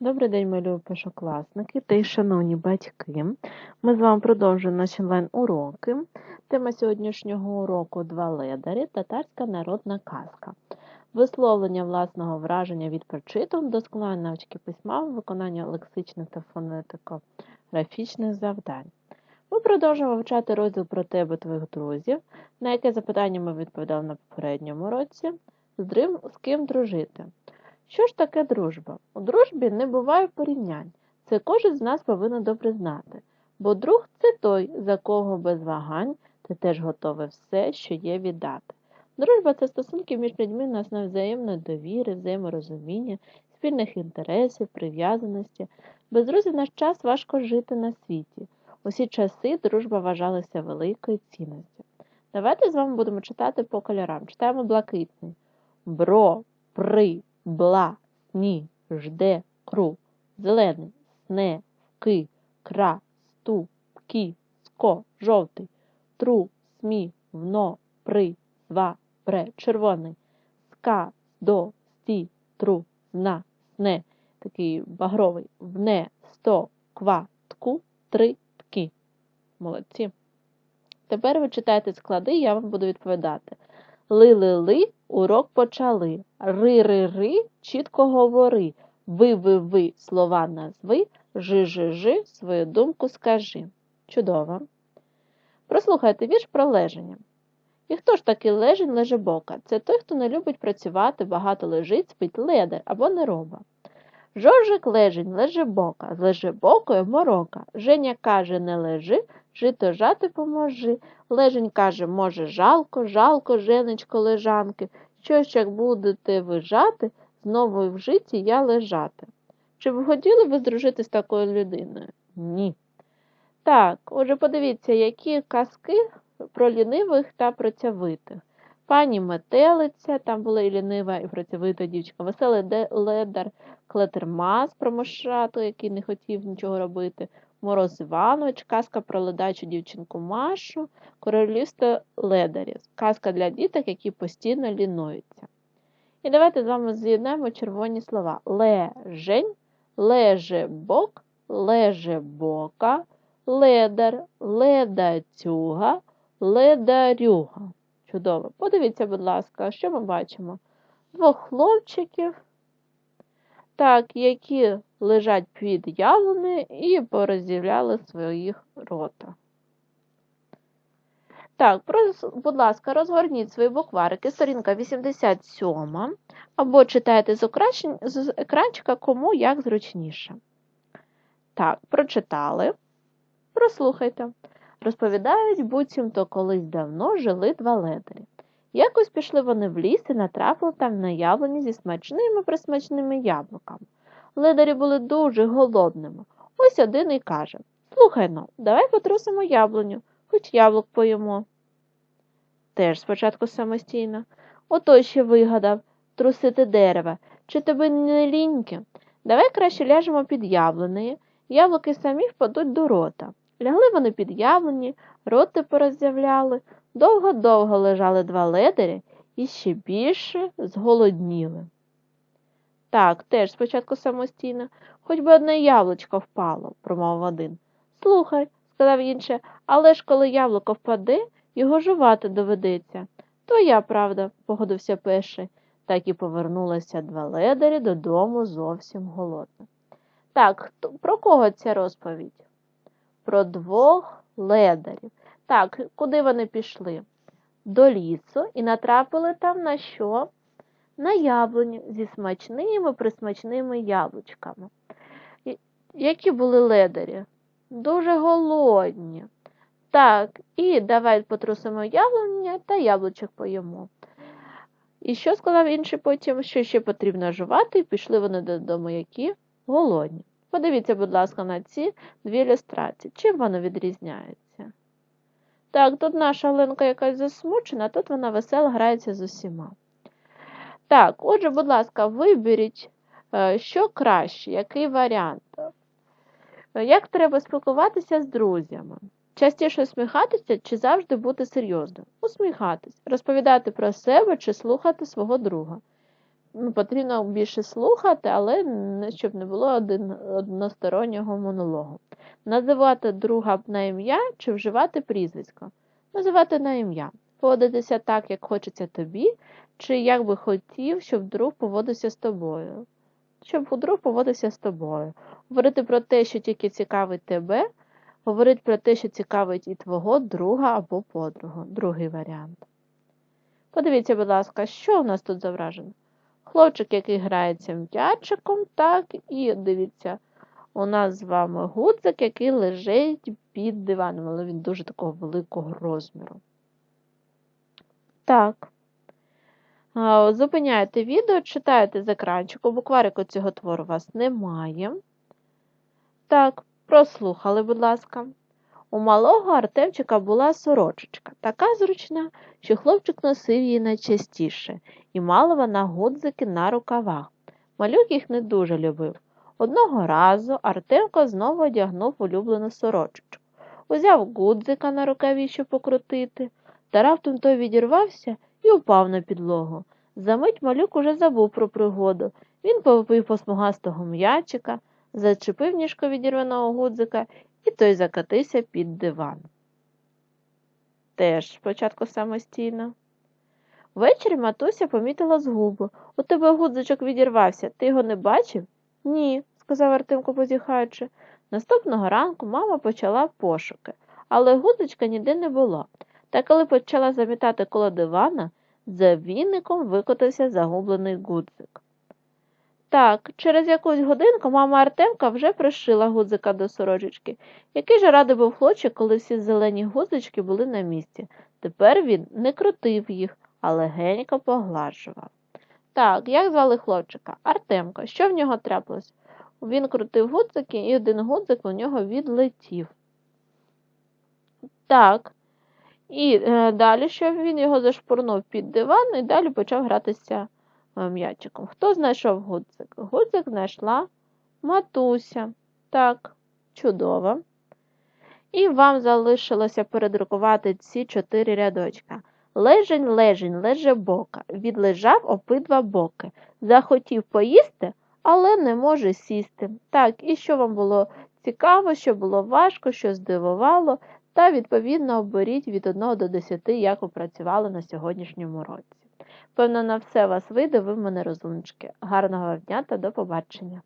Добрий день, мої першокласники та й шановні батьки. Ми з вами продовжуємо наші онлайн-уроки. Тема сьогоднішнього уроку два ледарі, татарська народна казка. Висловлення власного враження від прочиток, досконалення навички письма, виконання лексичних та фонетико-графічних завдань. Ми продовжуємо вивчати розділ про тебе твоїх друзів, на яке запитання ми відповідали на попередньому році, з ким дружити. Що ж таке дружба? У дружбі не буває порівнянь. Це кожен з нас повинен добре знати. Бо друг це той, за кого без вагань ти теж готовий все, що є віддати. Дружба це стосунки між людьми на основі взаємної довіри, взаєморозуміння, спільних інтересів, прив'язаності. Без друзів наш час важко жити на світі. Усі часи дружба вважалася великою цінністю. Давайте з вами будемо читати по кольорам. Читаємо блакитний. Бро, при, бла, сні, жде, кру, зелений, сне, ки, кра, сту, кі, ско, жовтий, тру, смі, вно, при, зва, пре, червоний, ска, до, сті, тру, на, сне, такий багровий, вне, сто, ква, тку, три, тки. Молодці. Тепер ви читаєте склади, я вам буду відповідати. Ли-ли-ли, урок почали. Ри-ри-ри, чітко говори. Ви-ви-ви, слова назви, жи-жи-жи, свою думку скажи. Чудово. Прослухайте вірш про леження. І хто ж такий лежень лежебока? Це той, хто не любить працювати, багато лежить, спить ледар або нероба. Жоржик лежень лежебока, з лежебокою морока. Женя каже, не лежи, жито жати поможи. Лежень каже, може, жалко, жалко, женечко лежанки. Що ж як будете ви жати, знову в житті я лежати. Чи б хотіли ви здружити з такою людиною? Ні. Так, отже, подивіться, які казки про лінивих та працьовитих. Пані Метелиця, там була і лінива, і працьовита дівчинка, веселий ледар, клетермас про мошату, який не хотів нічого робити, Мороз Іванович, казка про ледачу дівчинку Машу, королівство ледарів, казка для діток, які постійно лінуються. І давайте з вами з'єднаємо червоні слова: лежень, лежебок, лежебока, ледар, ледацюга, ледарюга. Чудово. Подивіться, будь ласка, що ми бачимо? Двох хлопчиків, так, які лежать під яблуни і пороззявляли своїх рота. Так, будь ласка, розгорніть свої букварики, сторінка 87, або читайте з екранчика, кому як зручніше. Так, прочитали. Прослухайте. Розповідають, буцімто колись давно жили два ледарі. Якось пішли вони в ліс і натрапили там на яблуні зі смачними присмачними яблуками. Ледарі були дуже голодними. Ось один і каже Слухай ну, давай потрусимо яблуню, хоч яблук поїмо. Теж спочатку самостійно. Ото ще вигадав трусити дерева. Чи тобі не ліньки? Давай краще ляжемо під яблунею, яблуки самі впадуть до рота. Лягли вони під яблуні, роти пороззявляли, довго-довго лежали два ледарі і ще більше зголодніли. Так, теж спочатку самостійно, хоч би одне яблучко впало, промовив один. Слухай, сказав інший, але ж коли яблуко впаде, його жувати доведеться. Твоя правда, погодився перший. Так і повернулися два ледарі додому зовсім голодно. Так, про кого ця розповідь? Про двох ледарів. Так, куди вони пішли? До лісу і натрапили там на що? на яблуню зі смачними присмачними яблучками. Які були ледарі? Дуже голодні. Так, і давай потрусимо яблуня та яблучок поїмо. І що сказав інший потім, що ще потрібно жувати, і пішли вони додому, які голодні. Подивіться, будь ласка, на ці дві ілюстрації. Чим вони відрізняються? Так, тут наша Оленка якась засмучена, тут вона весела грається з усіма. Так, отже, будь ласка, виберіть, е, що краще, який варіант. Е, як треба спілкуватися з друзями? Частіше усміхатися чи завжди бути серйозним? Усміхатись, розповідати про себе чи слухати свого друга. Ну, потрібно більше слухати, але щоб не було один, одностороннього монологу. Називати друга на ім'я чи вживати прізвисько. Називати на ім'я. Поводитися так, як хочеться тобі, чи як би хотів, щоб друг поводився з тобою. Щоб друг поводився з тобою. Говорити про те, що тільки цікавить тебе, говорити про те, що цікавить і твого друга або подругу. Другий варіант. Подивіться, будь ласка, що у нас тут зображено? Хлопчик, який грається м'ячиком, так, і дивіться, у нас з вами гудзик, який лежить під диваном, але він дуже такого великого розміру. Так. Зупиняєте відео, читаєте з екранчику, букварику цього твору у вас немає. Так, прослухали, будь ласка. У малого Артемчика була сорочечка, така зручна, що хлопчик носив її найчастіше, і мала вона гудзики на рукавах. Малюк їх не дуже любив. Одного разу Артемко знову одягнув улюблену сорочечку, узяв гудзика на рукаві, щоб покрутити, та раптом той відірвався і упав на підлогу. Замить малюк уже забув про пригоду. Він повив по смугастого м'ячика, зачепив ніжко відірваного гудзика, і той закатився під диван. Теж спочатку самостійно. Ввечері матуся помітила згубу. У тебе гудзичок відірвався. Ти його не бачив? Ні, сказав Артемко, позіхаючи. Наступного ранку мама почала пошуки, але гудзичка ніде не було. Та коли почала замітати коло дивана, за віником викотився загублений гудзик. Так, через якусь годинку мама Артемка вже пришила гудзика до сорочечки. Який же радий був хлопчик, коли всі зелені гудзички були на місці. Тепер він не крутив їх, а легенько погладжував. Так, як звали хлопчика? Артемко. Що в нього трапилось? Він крутив гудзики, і один гудзик у нього відлетів. Так. І е, далі, що він його зашпурнув під диван і далі почав гратися м'ячиком. Хто знайшов гудзик? Гудзик знайшла матуся. Так, чудово. І вам залишилося передрукувати ці чотири рядочка. Лежень, лежень, лежебока, відлежав обидва боки. Захотів поїсти, але не може сісти. Так, і що вам було цікаво, що було важко, що здивувало, та відповідно оберіть від 1 до 10, як ви працювали на сьогоднішньому році. Певно, на все вас вийде, ви в мене розумнички. Гарного дня та до побачення!